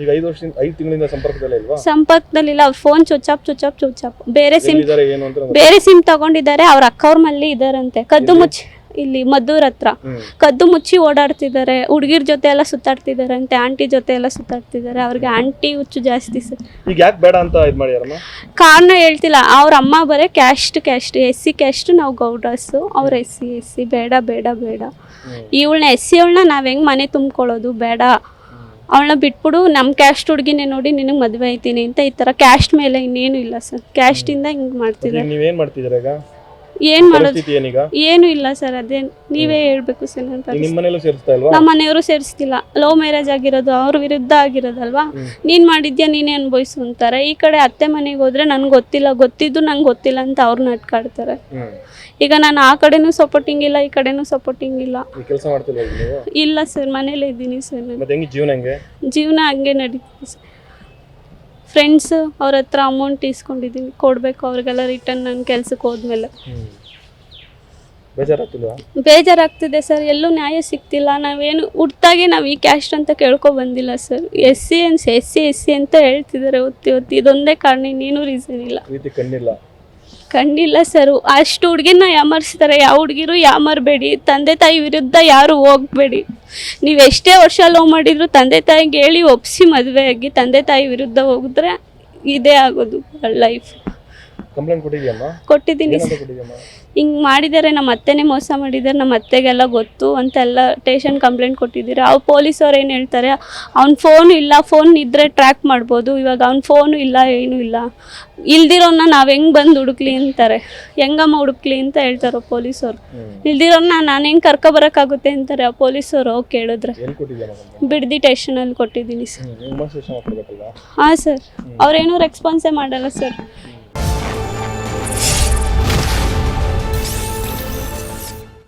ಈಗ ಐದು ವರ್ಷದಿಂದ ಐದು ತಿಂಗಳಿಂದ ಸಂಪರ್ಕದಲ್ಲೇ ಇಲ್ವಾ? ಸಂಪರ್ಕದಲ್ಲಿಲ್ಲ ಅವ್ರ ಫೋನ್ ಚುಚ್ಚಾಪ್ ಚುಚ್ಚಾಪ್ ಚುಚ್ಚಾಪ್ ಬೇರೆ ಸಿಮ್ ಎಲ್ಲಿದ್ದಾರೆ ಏನು ಅಂತ ನಮ್ಗೆ ಬೇರೆ ಸಿಮ್ ತಗೊಂಡಿದ್ದಾರೆ ಅವ್ರ ಅಕ್ಕವ್ರ ಮಲ್ಲಿ ಇದಾರಂತೆ. ಕದ್ದು ಮುಚ್ಚಿ ಇಲ್ಲಿ ಮದ್ದೂರ್ ಹತ್ರ. ಹ್ಮ್. ಕದ್ದು ಮುಚ್ಚಿ ಓಡಾಡ್ತಿದ್ದಾರೆ ಹುಡುಗಿರ್ ಜೊತೆ ಎಲ್ಲ ಸುತ್ತಾಡ್ತಿದ್ದಾರೆ ಅಂತೆ ಆಂಟಿ ಜೊತೆ ಎಲ್ಲ ಸುತ್ತಾಡ್ತಿದ್ದಾರೆ ಅವ್ರಿಗೆ ಆಂಟಿ ಹುಚ್ಚು ಜಾಸ್ತಿ ಸರ್ ಈಗ ಯಾಕೆ ಬೇಡ ಅಂತ ಇದು ಮಾಡ್ಯಾರಮ್ಮ ಕಾರಣ ಹೇಳ್ತಿಲ್ಲ ಅವ್ರ ಅಮ್ಮ ಬರೀ caste caste S C caste ನಾವು ಗೌಡಸು ಅವ್ರ ಎಸ್ ಸಿ ಎಸ್ ಸಿ ಬೇಡ ಬೇಡ ಬೇಡ. ಇವಳನ್ನ ಎಸ್ ಸಿ ಅವಳನ್ನ ನಾವು ಹೆಂಗೆ ಮನೆ ತುಂಬ್ಕೊಳ್ಳೋದು ಬೇಡ. ಅವಳನ್ನ ಬಿಟ್ಬಿಡು ನಮ್ಮ ಕ್ಯಾಸ್ಟ್ ಹುಡುಗಿನೇ ನೋಡಿ ನಿನಗೆ ಮದುವೆ ಆಯ್ತೀನಿ ಅಂತ ಈ ಥರ ಕ್ಯಾಸ್ಟ್ ಮೇಲೆ ಇನ್ನೇನು ಇಲ್ಲ ಸರ್. ಕ್ಯಾಸ್ಟಿಂದ ಹಿಂಗೆ ಮಾಡ್ತಿದ್ದಾರೆ. ನೀವೇನು ಮಾಡ್ತಿದ್ದೀರಾ ಈಗ? ಏನು ಮಾಡೋದು? ಪರಿಸ್ಥಿತಿ ಏನೀಗ ಏನು ಇಲ್ಲ ಸರ್ ಅದೇ ನೀವೇ ಹೇಳ್ಬೇಕು ಸರ್ ನನ್ನ ಈಗ ಪರಿಸ್ಥಿತಿ. ನಿಮ್ಮ ಮನೇಲೂ ಸೇರಿಸ್ತಾ ಇಲ್ವಾ? ನಮ್ಮ ಮನೆಯವರು ಸೇರಿಸ್ತಿಲ್ಲ. ಲವ್ ಮ್ಯಾರೇಜ್ ಆಗಿರೋದು ಅವ್ರ ವಿರುದ್ಧ ಆಗಿರೋದಲ್ವಾ. ನೀನ್ ಮಾಡಿದ್ಯಾ ನೀನೇ ಅನ್ಭವಿಸು ಅಂತಾರೆ. ಈ ಕಡೆ ಅತ್ತೆ ಮನೆಗೆ ಹೋದ್ರೆ ನನ್ಗೆ ಗೊತ್ತಿಲ್ಲ ಗೊತ್ತಿದ್ದು ನಂಗೆ ಗೊತ್ತಿಲ್ಲ ಅಂತ ಅವ್ರು ನಟ್ಕಾಡ್ತಾರೆ ಹ್ಮ್. ಈಗ ನಾನು ಆ ಕಡೆನೂ ಸಪೋರ್ಟಿಂಗ್ ಇಲ್ಲ ಈ ಕಡೆನೂ ಸಪೋರ್ಟಿಂಗ್ ಇಲ್ಲ. ಈ ಕೆಲಸ ಮಾಡ್ತಿಲ್ವಾ ಈಗ ನೀವು? ಇಲ್ಲ ಸರ್ ಮನೇಲೇ ಇದ್ದೀನಿ ಸರ್ ನಾನು. ಮತ್ತೆ ಹೆಂಗೆ ಜೀವನ ಹೆಂಗೆ? ಜೀವನ ಹಂಗೆ ನಡೀತಿದೆ ಸರ್. ಫ್ರೆಂಡ್ಸ್ ಅವ್ರ ಹತ್ರ ಅಮೌಂಟ್ ಇಸ್ಕೊಂಡಿದ್ದೀನಿ ಕೊಡಬೇಕು ಅವ್ರಿಗೆಲ್ಲ ರಿಟರ್ನ್ ನನ್ನ ಕೆಲ್ಸಕ್ಕೆ ಹೋದ್ಮೇಲೆ. ಬೇಜಾರಾಗ್ತಿಲ್ವಾ? ಬೇಜಾರಾಗ್ತಿದೆ ಸರ್ ಎಲ್ಲೂ ನ್ಯಾಯ ಸಿಗ್ತಿಲ್ಲ. ನಾವೇನು ಹುಟ್ಟಾಗಿ ನಾವು ಈ ಕ್ಯಾಸ್ಟ್ ಅಂತ ಕೇಳ್ಕೊ ಬಂದಿಲ್ಲ ಸರ್ ಎಸ್ ಸಿ ಎನ್ಸ್ ಎಸ್ ಸಿ ಎಸ್ ಸಿ ಅಂತ ಹೇಳ್ತಿದ್ದಾರೆ. ಒತ್ತಿ ಒತ್ತಿ ಇದೊಂದೇ ಕಾರಣ ಇನ್ನೇನು ರೀಸನ್ ಇಲ್ಲ. ಪ್ರೀತಿ ಕಣ್ಣಿಲ್ಲ. ಕಂಡಿಲ್ಲ ಸರ್. ಅಷ್ಟು ಹುಡುಗಿನ ಯಾಮಾರಿಸ್ತಾರೆ ಯಾವ ಹುಡುಗಿರು ಯಾಮರ್ಬೇಡಿ ತಂದೆ ತಾಯಿ ವಿರುದ್ಧ ಯಾರು ಹೋಗ್ಬೇಡಿ? ನೀವು ಎಷ್ಟೇ ವರ್ಷ ಲವ್ ಮಾಡಿದ್ರು ತಂದೆ ತಾಯಿಗೆ ಹೇಳಿ ಒಪ್ಸಿ ಮದುವೆ ಆಗಿ ತಂದೆ ತಾಯಿ ವಿರುದ್ಧ ಹೋಗಿದ್ರೆ ಇದೇ ಆಗೋದು. ಲೈಫ್. ಕಂಪ್ಲೇಂಟ್ ಕೊಟ್ಟಿದ್ಯಮ್ಮ? ಕೊಟ್ಟಿದ್ದೀನಿ ಏನಂತ ಕೊಟ್ಟಿದ್ಯಮ್ಮ? ಹಿಂಗೆ ಮಾಡಿದ್ದಾರೆ ನಮ್ಮ ಅತ್ತೆನೇ ಮೋಸ ಮಾಡಿದ್ದಾರೆ ನಮ್ಮ ಅತ್ತೆಗೆಲ್ಲ ಗೊತ್ತು ಅಂತೆಲ್ಲ ಟೇಷನ್ ಕಂಪ್ಲೇಂಟ್ ಕೊಟ್ಟಿದ್ದೀರಾ? ಪೊಲೀಸ್ ಪೊಲೀಸವ್ರು ಏನು ಹೇಳ್ತಾರೆ ಅವ್ನ ಫೋನ್ ಇಲ್ಲ ಫೋನ್ ಇದ್ದರೆ ಟ್ರ್ಯಾಕ್ ಮಾಡ್ಬೋದು ಇವಾಗ ಅವ್ನ ಫೋನು ಇಲ್ಲ ಏನೂ ಇಲ್ಲ. ಇಲ್ದಿರೋನ್ನ ನಾವು ಹೆಂಗೆ ಬಂದು ಹುಡುಕ್ಲಿ ಅಂತಾರೆ. ಹೆಂಗಮ್ಮ ಹುಡುಕ್ಲಿ ಅಂತ ಹೇಳ್ತಾರೋ ಪೊಲೀಸ್ ಅವ್ರು ಇಲ್ದಿರೋನ್ನ ನಾನು ಹೆಂಗೆ ಕರ್ಕೊಬರೋಕ್ಕಾಗುತ್ತೆ ಅಂತಾರೆ ಆ ಪೊಲೀಸರು ಹೋಗಿ ಕೇಳಿದ್ರೆ. ಎಲ್ಲಿ ಕೊಟ್ಟಿದ್ಯಮ್ಮ ಅಲ್ಲಿ ಬಿಡ್ದಿ ಟೇಷನಲ್ಲಿ ಕೊಟ್ಟಿದ್ದೀನಿ ಸರ್. ನೀವು ಸ್ಟೇಷನ್ ಹಾಂ ಸರ್. ಅವ್ರೇನೂ ರೆಸ್ಪಾನ್ಸೇ ಮಾಡಲ್ಲ ಸರ್.